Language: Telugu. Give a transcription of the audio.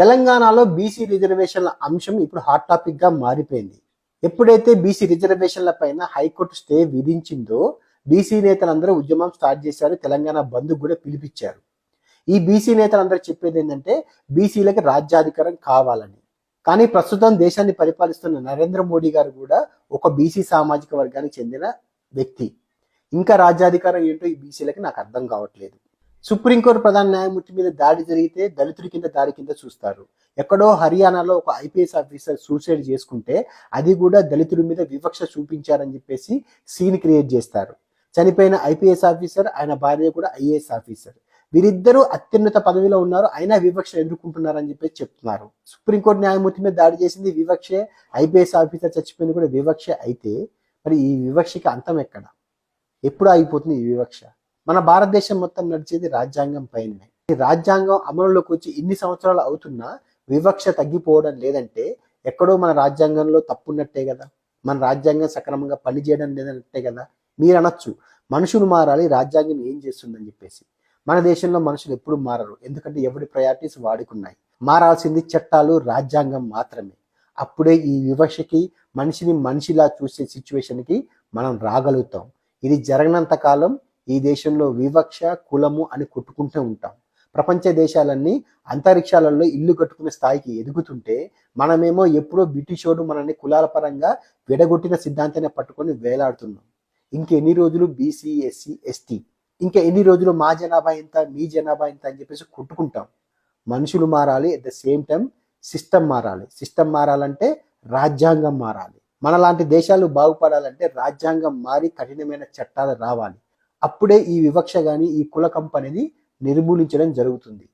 తెలంగాణలో బీసీ రిజర్వేషన్ల అంశం ఇప్పుడు హాట్ టాపిక్గా మారిపోయింది. ఎప్పుడైతే బీసీ రిజర్వేషన్ల పైన హైకోర్టు స్టే విధించిందో బీసీ నేతలందరూ ఉద్యమం స్టార్ట్ చేశారు తెలంగాణ బంద్ కూడా పిలిపించారు. ఈ బీసీ నేతలందరూ చెప్పేది ఏంటంటే బీసీలకు రాజ్యాధికారం కావాలని. కానీ ప్రస్తుతం దేశాన్ని పరిపాలిస్తున్న నరేంద్ర మోడీ గారు కూడా ఒక బీసీ సామాజిక వర్గానికి చెందిన వ్యక్తి. ఇంకా రాజ్యాధికారం ఏంటో ఈ బీసీలకి నాకు అర్థం కావట్లేదు. సుప్రీంకోర్టు ప్రధాన న్యాయమూర్తి మీద దాడి జరిగితే దళితుడి కింద దాడి కింద చూస్తారు. ఎక్కడో హర్యానాలో ఒక ఐపీఎస్ ఆఫీసర్ సూసైడ్ చేసుకుంటే అది కూడా దళితుడి మీద వివక్ష చూపించారని చెప్పేసి సీన్ క్రియేట్ చేస్తారు. చనిపోయిన ఐపీఎస్ ఆఫీసర్ ఆయన భార్య కూడా ఐఏఎస్ ఆఫీసర్. వీరిద్దరూ అత్యున్నత పదవిలో ఉన్నారు అయినా వివక్ష ఎదుర్కొంటున్నారని చెప్పేసి చెప్తున్నారు. సుప్రీంకోర్టు న్యాయమూర్తి మీద దాడి చేసింది వివక్షే ఐపీఎస్ ఆఫీసర్ చచ్చిపోయింది కూడా వివక్ష అయితే మరి ఈ వివక్షకి అంతం ఎక్కడ? ఎప్పుడు ఆగిపోతుంది ఈ వివక్ష? మన భారతదేశం మొత్తం నడిచేది రాజ్యాంగం పైనే ఈ రాజ్యాంగం అమలులోకి వచ్చి ఇన్ని సంవత్సరాలు అవుతున్నా వివక్ష తగ్గిపోవడం లేదంటే ఎక్కడో మన రాజ్యాంగంలో తప్పున్నట్టే కదా. మన రాజ్యాంగం సక్రమంగా పనిచేయడం లేదన్నట్టే కదా. మీరు అనొచ్చు మనుషులు మారాలి రాజ్యాంగం ఏం చేస్తుందని చెప్పేసి. మన దేశంలో మనుషులు ఎప్పుడు మారరు ఎందుకంటే ఎవరి ప్రయారిటీస్ వాడుకున్నాయి. మారాల్సింది చట్టాలు రాజ్యాంగం మాత్రమే. అప్పుడే ఈ వివక్షకి మనిషిని మనిషిలా చూసే సిచ్యువేషన్కి మనం రాగలుగుతాం. ఇది జరగనంత కాలం ఈ దేశంలో వివక్ష కులము అని కొట్టుకుంటూ ఉంటాం. ప్రపంచ దేశాలన్నీ అంతరిక్షాలలో ఇల్లు కట్టుకునే స్థాయికి ఎదుగుతుంటే మనమేమో ఎప్పుడో బ్రిటిషోడు మనల్ని కులాల పరంగా విడగొట్టిన సిద్ధాంతాన్ని పట్టుకొని వేలాడుతున్నాం. ఇంకెన్ని రోజులు బీసీ ఎస్సీ ఎస్టీ ఇంకా ఎన్ని రోజులు మా జనాభా ఎంత మీ జనాభా ఎంత అని చెప్పేసి కొట్టుకుంటాం. మనుషులు మారాలి at the same time system మారాలి. సిస్టమ్ మారాలంటే రాజ్యాంగం మారాలి. మనలాంటి దేశాలు బాగుపడాలంటే రాజ్యాంగం మారి కఠినమైన చట్టాలు రావాలి. అప్పుడే ఈ వివక్ష కానీ ఈ కుల అనేది నిర్మూలించడం జరుగుతుంది.